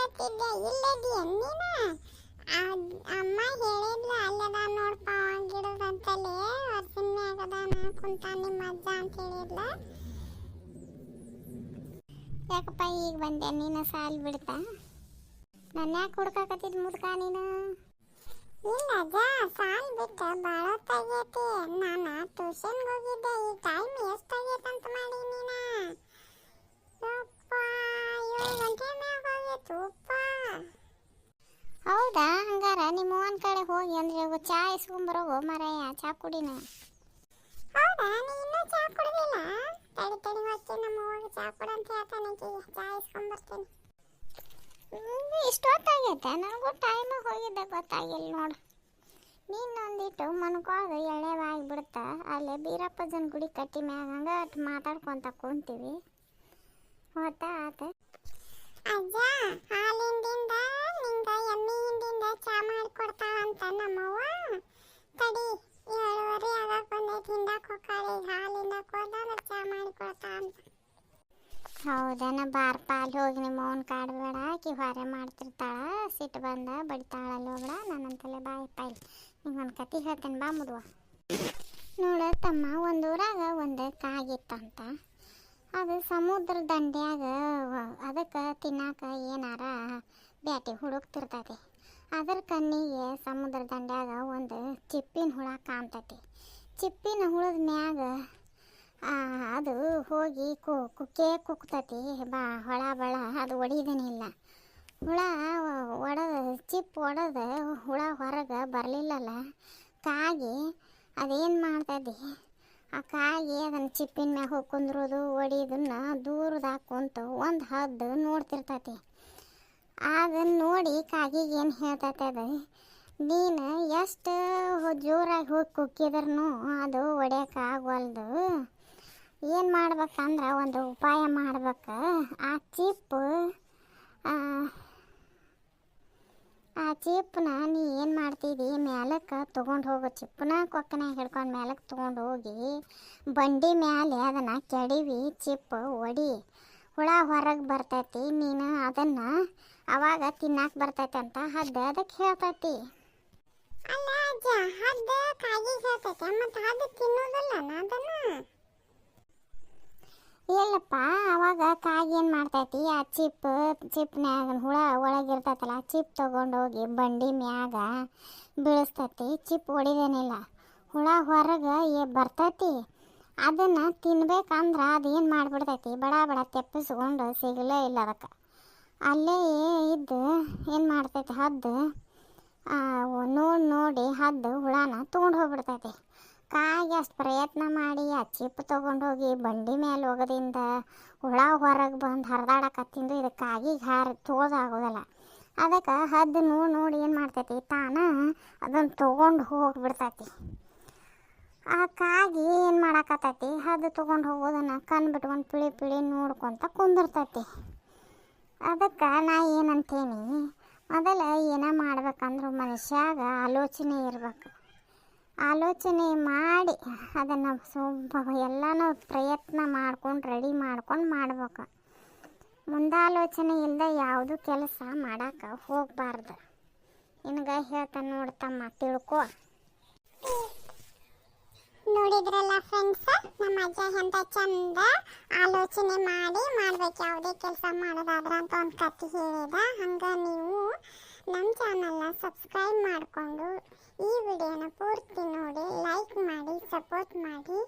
ಕೂತಿದ್ದೆ ಇಲ್ಲದಿ ನೀನ ಅಮ್ಮ ಹೇಳಿದ್ಲ, ಅಲ್ಲದ ನೋಡ್ಪ ಗಿಡದಂತಲ್ಲಿ ಆಗದ ನಾ ಕುಂತ ನಿಮ್ಮ ಅಜ್ಜ ಅಂತ ಹೇಳಿದ್ಲ. ಯಾಕಪ್ಪ ಈಗ ಬಂದೆ? ನೀನು ಸಾಲ್ ಬಿಡ್ತಾ? ನನ್ನ ಯಾಕೆ ಹುಡ್ಕಾಕತ್ತಿದ್ ಮುದ್ಕ ನೀನು? ಇಲ್ಲ ಅಜ್ಜ, ಸಾಲ್ ಬಿಟ್ಟ ಭಾಳ ಹೊತ್ತಾಗೈತಿ. ನಾನು ಟ್ಯೂಷನ್ಗೆ ಹೋಗಿದ್ದೆ. ಈ ಟೈಮ್ ಎಷ್ಟಾಗೈತೆ ಅಂತ ಮಾಡಿ ನೀನ? ಮ್ಯಾಗ ಹೌದಾ? ಹಂಗಾರ ನಿಮ್ಮ ಅವನ ಕಡೆ ಹೋಗಿ ಅಂದ್ರೆ ಚಾ ಇಸ್ಕೊಂಬರೋಗು ಮಾರಾಯ. ಚಾ ಕುಡಿನ? ಹೌದಾ? ನೀ ಇನ್ನೂ ಚಾ ಕುಡಿದಿಲ್ಲ? ತಡಿ ತಡಿ ಹೋಗಿ ನಮ್ಮ ಹೋಗಿ ಚಾ ಕೊಡು ಅಂತ ಹೇಳ್ತಾನೆ. ಚಾ ಇಸ್ಕೊಂಬರ್ತೀನಿ. ಇಷ್ಟೊತ್ತಾಗೈತೆ ನನಗೂ ಟೈಮ್ ಹೋಗಿದ್ದೆ ಗೊತ್ತಾಗಿಲ್ಲ ನೋಡು. ನೀನೊಂದಿಟ್ಟು ಮನ್ಕೊಳಗ ಎಳೆವಾಗಿ ಬಿಡ್ತಾ ಅಲ್ಲೇ ಬೀರಪ್ಪಜನ ಗುಡಿ ಕಟ್ಟಿ ಮ್ಯಾಗ ಹಂಗ ಮಾತಾಡ್ಕೊಂತ ಕುಂತೀವಿ. ಹೊತ್ತ ಆತ ಅಜ್ಜ ಹಾಲಿಂದಿಂದ ನಿಂಗ ಎಮ್ಮಿಯಿಂದ ಚಾ ಮಾಡಿಕೊಡ್ತಾಳ ಅಂತ ನಮ್ಮವ್ವ. ತಡಿ, ಏಳುವರೆ ಆಗಕ್ ಬಂದೈತಿ ಹಿಂದಕ್ಕೆ ಹೋಗ್ಕಾಳಿ ಹಾಲಿಂದ ಹೋದಾಗ ಚಾ ಮಾಡಿಕೊಡ್ತಾ ಅಂತ ಹೌದನ ಅಲ್ಲಿ ಹೋಗಿ ನಿಮ್ಮ ಅವ್ನ ಕಾಡ್ಬೇಡ ಆಕಿ ಹೊರೆ ಮಾಡ್ತಿರ್ತಾಳ ಸಿಟ್ಟು ಬಂದ ಬಡಿತಾಳಲ್ಲಿ ಹೋಗ್ಬೇಡ ನನ್ನಂತಲೇ ಬಾಯ್ ಪಾಯ್ ಒಂದು ಕತೆ ಹೇಳ್ತೇನೆ ಬಾ ಮುದುವ. ನೋಡ ತಮ್ಮ, ಒಂದು ಊರಾಗ ಒಂದು ಕಾಗಿತ್ತಂತ. ಅದು ಸಮುದ್ರ ದಂಡ್ಯಾಗ ಅದಕ್ಕೆ ತಿನ್ನಾಕ ಏನಾರ ಬ್ಯಾಟಿ ಹುಡುಕ್ತಿರ್ತೈತಿ. ಅದರ ಕಣ್ಣಿಗೆ ಸಮುದ್ರ ದಂಡ್ಯಾಗ ಒಂದು ಚಿಪ್ಪಿನ ಹುಳ ಕಾಣ್ತೈತಿ. ಚಿಪ್ಪಿನ ಹುಳದ ಮ್ಯಾಗ ಅದು ಹೋಗಿ ಕು, ಕುಕ್ಕೆ ಕುಕ್ತತಿ. ಬಾ, ಹೊಳ ಬಳ, ಅದು ಒಡಿದನಿಲ್ಲ ಹುಳ, ಒಡೆದ, ಚಿಪ್ ಒಡೆದ ಹುಳ ಹೊರಗೆ ಬರಲಿಲ್ಲಲ್ಲ. ಕಾಗಿ ಅದೇನು ಮಾಡ್ತದೆ ಆ ಕಾಗಿ ಅದನ್ನ ಚಿಪ್ಪಿನ ಮ್ಯಾಗ ಹೋಗಿ ಒಡಿದನ್ನ ದೂರದ ಕುಂತು ಒಂದು ಹದ್ದು ನೋಡ್ತಿರ್ತೈತಿ. ಅದನ್ನು ನೋಡಿ ಕಾಗಿಗೆ ಏನು ಹೇಳ್ತೈತೆ ಅದು ನೀನು ಎಷ್ಟು ಜೋರಾಗಿ ಹೋಗಿ ಕುಕ್ಕಿದ್ರೂ ಅದು ಒಡೆಯೋಕ್ಕಾಗಲ್ದು ಆಗವಲ್ದು ಏನು ಮಾಡ್ಬೇಕಂದ್ರೆ ಒಂದು ಉಪಾಯ ಮಾಡ್ಬೇಕು. ಆ ಚಿಪ್ಪು ಆ, ಚಿಪ್ಪನ್ನ ಮಾಡ್ತಿದ್ದಿ ಮ್ಯಾಲಕ್ಕೆ ತೊಗೊಂಡು ಹೋಗೋ ಚಿಪ್ಪನ ಕೊಕ್ಕನ ಹಿಡ್ಕೊಂಡು ಮ್ಯಾಲಕ್ಕೆ ತೊಗೊಂಡು ಹೋಗಿ, ಬಂಡಿ ಮ್ಯಾಲೆ ಅದನ್ನು ಕೆಡಿವಿ, ಚಿಪ್ಪು ಒಡಿ, ಹುಳ ಹೊರಗೆ ಬರ್ತೈತಿ, ನೀನು ಅದನ್ನು ಅವಾಗ ತಿನ್ನಕ್ಕೆ ಬರ್ತೈತೆ ಅಂತ ಹದ್ದ ಅದಕ್ಕೆ ಹೇಳ್ತೈತಿ. ಅಲ್ಲ ಅಜ್ಜ, ಹದ್ದ ಕಾಗಿ ಹೇಳ್ತೈತೆ, ಮತ್ತು ಹದ್ದು ತಿನ್ನೋದಲ್ಲ ಅದನ್ನು? ಇಲ್ಲಪ್ಪ, ಅವಾಗ ಕಾಗಿ ಏನು ಮಾಡ್ತೈತಿ? ಆ ಚಿಪ್ ಚಿಪ್ನ್ಯಾಗ ಹುಳ ಒಳಗಿರ್ತೈತಲ್ಲ ಚಿಪ್ ತೊಗೊಂಡೋಗಿ ಬಂಡಿ ಮ್ಯಾಗ ಬೀಳಿಸ್ತೈತಿ. ಚಿಪ್ ಹೊಡಿದೇನಿಲ್ಲ ಹುಳ ಹೊರಗೆ ಬರ್ತೈತಿ. ಅದನ್ನು ತಿನ್ಬೇಕಂದ್ರೆ ಅದೇನು ಮಾಡ್ಬಿಡ್ತೈತಿ ಮಾಡಿಬಿಡ್ತೈತಿ? ಬಡ ಬಡ ತೆಪ್ಪಿಸ್ಕೊಂಡು ಸಿಗಲೇ ಇಲ್ಲ ಅದಕ್ಕೆ. ಅಲ್ಲೇ ಇದ್ದು ಏನು ಮಾಡ್ತೈತಿ? ಹದ್ದು ನೋಡಿ ನೋಡಿ ಹದ್ದು ಹುಳನ ತೊಗೊಂಡು ಹೋಗ್ಬಿಡ್ತೈತಿ. ಕಾಗಿ ಅಷ್ಟು ಪ್ರಯತ್ನ ಮಾಡಿ ಆ ಚಿಪ್ ತೊಗೊಂಡೋಗಿ ಬಂಡಿ ಮೇಲೆ ಹೋಗೋದ್ರಿಂದ ಹುಳ ಹೊರಗೆ ಬಂದು ಹರಿದಾಡಕತ್ತಿಂದು ಇದು ಕಾಗಿಗೆ ಹಾರಿ ತೋದಾಗೋದಲ್ಲ ಅದಕ್ಕೆ ಹದ್ದು ನೋಡಿ ನೋಡಿ ಏನು ಮಾಡ್ತೈತಿ? ತಾನ ಅದನ್ನು ತೊಗೊಂಡು ಹೋಗ್ಬಿಡ್ತೈತಿ. ಆ ಕಾಗಿ ಏನು ಮಾಡಾಕತ್ತೈತಿ? ಹದ್ದು ತೊಗೊಂಡು ಹೋಗೋದನ್ನು ಕಣ್ಣು ಬಿಟ್ಕೊಂಡು ಪಿಳಿ ಪಿಳಿ ನೋಡ್ಕೊತ ಕುಂದಿರ್ತೈತಿ. ಅದಕ್ಕೆ ನಾ ಏನಂತೇನಿ? ಮೊದಲ ಏನ ಮಾಡ್ಬೇಕಂದ್ರೆ ಮನುಷ್ಯಾಗ ಆಲೋಚನೆ ಇರ್ಬೇಕು. ಆಲೋಚನೆ ಮಾಡಿ ಅದನ್ನು ಸ್ವಲ್ಪ ಎಲ್ಲನೂ ಪ್ರಯತ್ನ ಮಾಡ್ಕೊಂಡು ರೆಡಿ ಮಾಡ್ಕೊಂಡು ಮಾಡ್ಬೇಕು. ಮುಂದಾಲೋಚನೆ ಇಲ್ಲದೆ ಯಾವುದು ಕೆಲಸ ಮಾಡಕ್ಕೆ ಹೋಗಬಾರ್ದು. ನಿನಗೆ ಹೇಳ್ತಾನೆ ನೋಡ್ತಮ್ಮ ತಿಳ್ಕೊ. ನೋಡಿದ್ರಲ್ಲ ಫ್ರೆಂಡ್ಸ್ ನಮ್ಮ ಅಜ್ಜ ಎಂತ ಚಂದ ಆಲೋಚನೆ ಮಾಡಿ ಮಾಡ್ಬೇಕು. ಯಾವುದೇ ಕೆಲಸ ಮಾಡೋದಾದ್ರೆ ಅಂತ ಒಂದು ಕತೆ ಹೇಳಿದ. ಹಂಗ ನೀವು ನಮ್ಮ ಚಾನಲ್ನ ಸಬ್ಸ್ಕ್ರೈಬ್ ಮಾಡಿಕೊಂಡು ಈ ವಿಡಿಯೋನ ಪೂರ್ತಿ ನೋಡಿ ಲೈಕ್ ಮಾಡಿ ಸಪೋರ್ಟ್ ಮಾಡಿ.